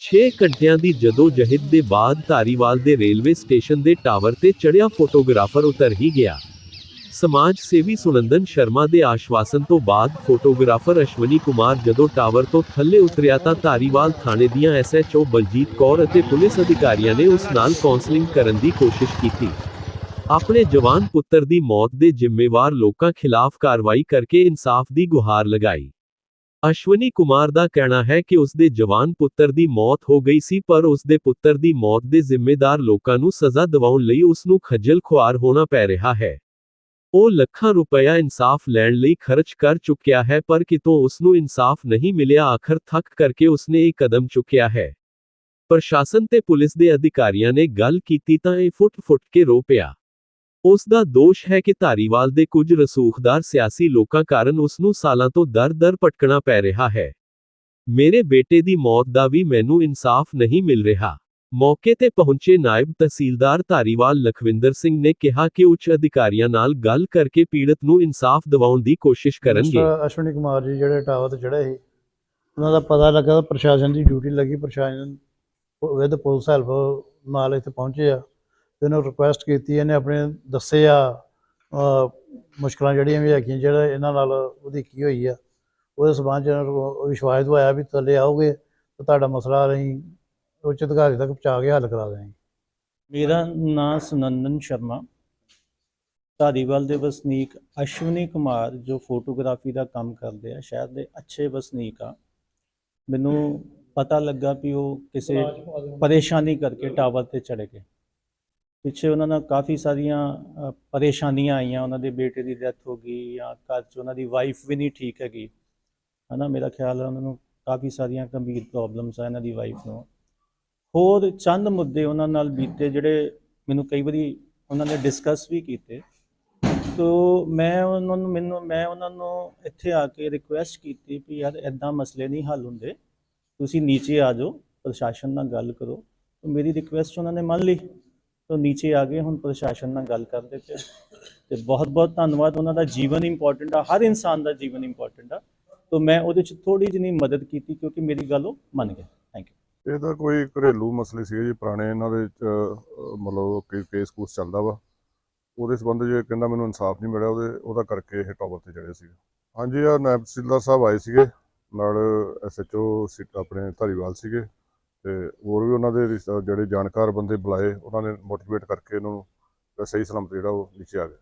6 ਘੰਟਿਆਂ ਦੀ ਜਦੋਂ ਜਹਿਦ ਦੇ ਬਾਅਦ ਧਾਰੀਵਾਲ ਦੇ ਰੇਲਵੇ ਸਟੇਸ਼ਨ ਦੇ ਟਾਵਰ ਤੇ ਚੜਿਆ ਫੋਟੋਗ੍ਰਾਫਰ ਉਤਰ ਹੀ ਗਿਆ। ਸਮਾਜ ਸੇਵੀ ਸੁਨੰਦਨ ਸ਼ਰਮਾ ਦੇ ਆਸ਼ਵਾਸਨ ਤੋਂ ਬਾਅਦ ਫੋਟੋਗ੍ਰਾਫਰ ਅਸ਼ਵਨੀ ਕੁਮਾਰ ਜਦੋਂ ਟਾਵਰ ਤੋਂ ਥੱਲੇ ਉਤਰਿਆ ਤਾਂ ਧਾਰੀਵਾਲ ਥਾਣੇ ਦੀਆਂ ਐਸਐਚਓ ਬਲਜੀਤ ਕੌਰ ਅਤੇ ਪੁਲਿਸ ਅਧਿਕਾਰੀਆਂ ਨੇ ਉਸ ਨਾਲ ਕਾਉਂਸਲਿੰਗ ਕਰਨ ਦੀ ਕੋਸ਼ਿਸ਼ ਕੀਤੀ। ਆਪਣੇ ਜਵਾਨ ਪੁੱਤਰ ਦੀ ਮੌਤ ਦੇ ਜ਼ਿੰਮੇਵਾਰ ਲੋਕਾਂ ਖਿਲਾਫ ਕਾਰਵਾਈ ਕਰਕੇ ਇਨਸਾਫ ਦੀ ਗੁਹਾਰ ਲਗਾਈ। ਅਸ਼ਵਨੀ ਕੁਮਾਰ ਦਾ ਕਹਿਣਾ ਹੈ ਕਿ ਉਸ ਦੇ ਜਵਾਨ ਪੁੱਤਰ ਦੀ ਮੌਤ ਹੋ ਗਈ ਸੀ, ਪਰ ਉਸ ਦੇ ਪੁੱਤਰ ਦੀ ਮੌਤ ਦੇ ਜ਼ਿੰਮੇਦਾਰ ਲੋਕਾਂ ਨੂੰ ਸਜ਼ਾ ਦਿਵਾਉਣ ਲਈ ਉਸ ਨੂੰ ਖੱਜਲ ਖੁਆਰ ਹੋਣਾ ਪੈ ਰਿਹਾ ਹੈ। ਉਹ ਲੱਖਾਂ ਰੁਪਇਆ ਇਨਸਾਫ ਲੈਣ ਲਈ ਖਰਚ ਕਰ ਚੁੱਕਿਆ ਹੈ, ਪਰ ਕਿਤੋਂ ਉਸ ਨੂੰ ਇਨਸਾਫ ਨਹੀਂ ਮਿਲਿਆ, ਆਖਰ ਥੱਕ ਕਰਕੇ ਉਸਨੇ ਇਹ ਕਦਮ ਚੁੱਕਿਆ ਹੈ। ਪ੍ਰਸ਼ਾਸਨ ਤੇ ਪੁਲਿਸ ਦੇ ਅਧਿਕਾਰੀਆਂ ਨੇ ਗੱਲ ਕੀਤੀ ਤਾਂ ਇਹ ਫੁੱਟ-ਫੁੱਟ ਕੇ ਰੋ ਪਿਆ। ਉਸ ਦਾ ਦੋਸ਼ ਹੈ ਕਿ ਧਾਰੀਵਾਲ ਦੇ ਕੁਝ ਰਸੂਖਦਾਰ ਸਿਆਸੀ ਲੋਕਾਂ ਕਾਰਨ ਉਸ ਨੂੰ ਸਾਲਾਂ ਤੋਂ ਦਰ-ਦਰ ਭਟਕਣਾ ਪੈ ਰਿਹਾ ਹੈ। ਮੇਰੇ ਬੇਟੇ ਦੀ ਮੌਤ ਦਾ ਵੀ ਮੈਨੂੰ ਇਨਸਾਫ ਨਹੀਂ ਮਿਲ ਰਿਹਾ। ਮੌਕੇ ਤੇ ਪਹੁੰਚੇ ਨਾਇਬ ਤਹਿਸੀਲਦਾਰ ਧਾਰੀਵਾਲ ਲਖਵਿੰਦਰ ਸਿੰਘ ਨੇ ਕਿਹਾ ਕਿ ਉੱਚ ਅਧਿਕਾਰੀਆਂ ਨਾਲ ਗੱਲ ਕਰਕੇ ਪੀੜਤ ਨੂੰ ਇਨਸਾਫ ਦਿਵਾਉਣ ਦੀ ਕੋਸ਼ਿਸ਼ ਕਰਨਗੇ। ਅਸ਼ਵਨੀ ਕੁਮਾਰ ਜੀ, ਜਿਹੜੇ ਟਾਵਰ ਤੇ ਚੜ੍ਹੇ ਸੀ, ਉਹਨਾਂ ਦਾ ਪਤਾ ਲੱਗਾ ਪ੍ਰਸ਼ਾਸਨ ਦੀ ਡਿਊਟੀ ਲੱਗੀ, ਪ੍ਰਸ਼ਾਸਨ ਵਿਦ ਪੁਲਿਸ ਹੈਲਪ ਨਾਲ ਇੱਥੇ ਪਹੁੰਚੇ ਆ। ਇਹਨੂੰ ਰਿਕੁਐਸਟ ਕੀਤੀ ਇਹਨੇ ਆਪਣੇ ਦੱਸੇ ਆ ਮੁਸ਼ਕਲਾਂ ਜਿਹੜੀਆਂ ਵੀ ਹੈਗੀਆਂ ਜਿਹੜਾ ਇਹਨਾਂ ਨਾਲ ਉਹਦੀ ਕੀ ਹੋਈ ਆ ਉਹਦੇ ਸਬੰਧ ਚ ਵਿਸ਼ਵਾਸ ਦਵਾਇਆ ਵੀ ਥੱਲੇ ਆਓਗੇ ਤਾਂ ਤੁਹਾਡਾ ਮਸਲਾ ਅਸੀਂ ਉੱਚ ਅਧਿਕਾਰੀ ਤੱਕ ਪਹੁੰਚਾ ਕੇ ਹੱਲ ਕਰਾ ਦੇਵਾਂਗੇ ਮੇਰਾ ਨਾਮ ਸੁਨੰਦਨ ਸ਼ਰਮਾ। ਧਾਰੀਵਾਲ ਦੇ ਵਸਨੀਕ ਅਸ਼ਵਨੀ ਕੁਮਾਰ ਜੋ ਫੋਟੋਗ੍ਰਾਫੀ ਦਾ ਕੰਮ ਕਰਦੇ ਆ ਸ਼ਹਿਰ ਦੇ ਅੱਛੇ ਵਸਨੀਕ ਆ। ਮੈਨੂੰ ਪਤਾ ਲੱਗਾ ਵੀ ਉਹ ਕਿਸੇ ਪਰੇਸ਼ਾਨੀ ਕਰਕੇ ਟਾਵਰ ਤੇ ਚੜੇ ਗਏ। ਪਿੱਛੇ ਉਹਨਾਂ ਨਾਲ ਕਾਫੀ ਸਾਰੀਆਂ ਪਰੇਸ਼ਾਨੀਆਂ ਆਈਆਂ। ਉਹਨਾਂ ਦੇ ਬੇਟੇ ਦੀ ਡੈਥ ਹੋ ਗਈ ਜਾਂ ਘਰ 'ਚ ਉਹਨਾਂ ਦੀ ਵਾਈਫ ਵੀ ਨਹੀਂ ਠੀਕ ਹੈਗੀ। ਹਨਾ, ਮੇਰਾ ਖਿਆਲ ਹੈ ਉਹਨਾਂ ਨੂੰ ਕਾਫੀ ਸਾਰੀਆਂ ਗੰਭੀਰ ਪ੍ਰੋਬਲਮਸ ਆ ਇਹਨਾਂ ਦੀ ਵਾਈਫ ਨੂੰ। ਹੋਰ ਚੰਦ ਮੁੱਦੇ ਉਹਨਾਂ ਨਾਲ ਬੀਤੇ ਜਿਹੜੇ ਮੈਨੂੰ ਕਈ ਵਾਰੀ ਉਹਨਾਂ ਨੇ ਡਿਸਕਸ ਵੀ ਕੀਤੇ। ਤੋ ਮੈਂ ਉਹਨਾਂ ਨੂੰ, ਮੈਨੂੰ, ਮੈਂ ਉਹਨਾਂ ਨੂੰ ਇੱਥੇ ਆ ਕੇ ਰਿਕੁਐਸਟ ਕੀਤੀ ਵੀ ਯਾਰ ਐਦਾਂ ਮਸਲੇ ਨਹੀਂ ਹੱਲ ਹੁੰਦੇ। ਤੁਸੀਂ ਨੀਚੇ ਆ ਜਾਓ, ਪ੍ਰਸ਼ਾਸਨ ਨਾਲ ਗੱਲ ਕਰੋ। ਮੇਰੀ ਰਿਕੁਐਸਟ ਉਹਨਾਂ ਨੇ ਮੰਨ ਲਈ। ਤੋ ਨੀਚੇ ਆ ਗਏ, ਹੁਣ ਪ੍ਰਸ਼ਾਸਨ ਨਾਲ ਗੱਲ ਕਰਦੇ ਪਏ ਤੇ ਬਹੁਤ ਬਹੁਤ ਧੰਨਵਾਦ, ਉਹਨਾਂ ਦਾ ਜੀਵਨ ਇੰਪੋਰਟੈਂਟ ਆ, ਹਰ ਇਨਸਾਨ ਦਾ ਜੀਵਨ ਇੰਪੋਰਟੈਂਟ ਆ। ਤੋ ਮੈਂ ਉਹਦੇ ਚ ਥੋੜੀ ਜਿਹੀ ਮਦਦ ਕੀਤੀ, ਕਿਉਂਕਿ ਮੇਰੀ ਗੱਲ ਉਹ ਮੰਨ ਗਏ। ਥੈਂਕ ਯੂ ਇਹ ਤਾਂ ਕੋਈ ਘਰੇਲੂ ਮਸਲੇ ਸੀਗੇ ਜੀ, ਪੁਰਾਣੇ ਇਹਨਾਂ ਦੇ ਮਤਲਬ ਕਿ ਕੇਸ ਕੂਸ ਚੱਲਦਾ ਵਾ। ਉਹਦੇ ਸੰਬੰਧ ਜੇ ਕਹਿੰਦਾ ਮੈਨੂੰ ਇਨਸਾਫ ਨਹੀਂ ਮਿਲਿਆ, ਉਹਦੇ ਉਹਦਾ ਕਰਕੇ ਇਹ ਟਾਵਰ ਤੇ ਚੜਿਆ ਸੀਗੇ। ਹਾਂਜੀ, ਆ ਨਾਇਬ ਤਹਿਸੀਲਦਾਰ ਸਾਹਿਬ ਆਏ ਸੀਗੇ, ਨਾਲ ਐਸਐਚਓ ਆਪਣੇ ਧਾਰੀਵਾਲ ਸੀਗੇ। ਤੇ ਹੋਰ ਵੀ ਉਹਨਾਂ ਦੇ ਰਿਸ਼ਤਾ- ਜਿਹੜੇ ਜਾਣਕਾਰ ਬੰਦੇ ਬੁਲਾਏ, ਉਹਨਾਂ ਨੇ ਮੋਟੀਵੇਟ ਕਰਕੇ ਇਹਨਾਂ ਨੂੰ ਸਹੀ ਸਲਾਮਤ ਜਿਹੜਾ ਉਹ ਨੀਚੇ ਆ ਗਿਆ।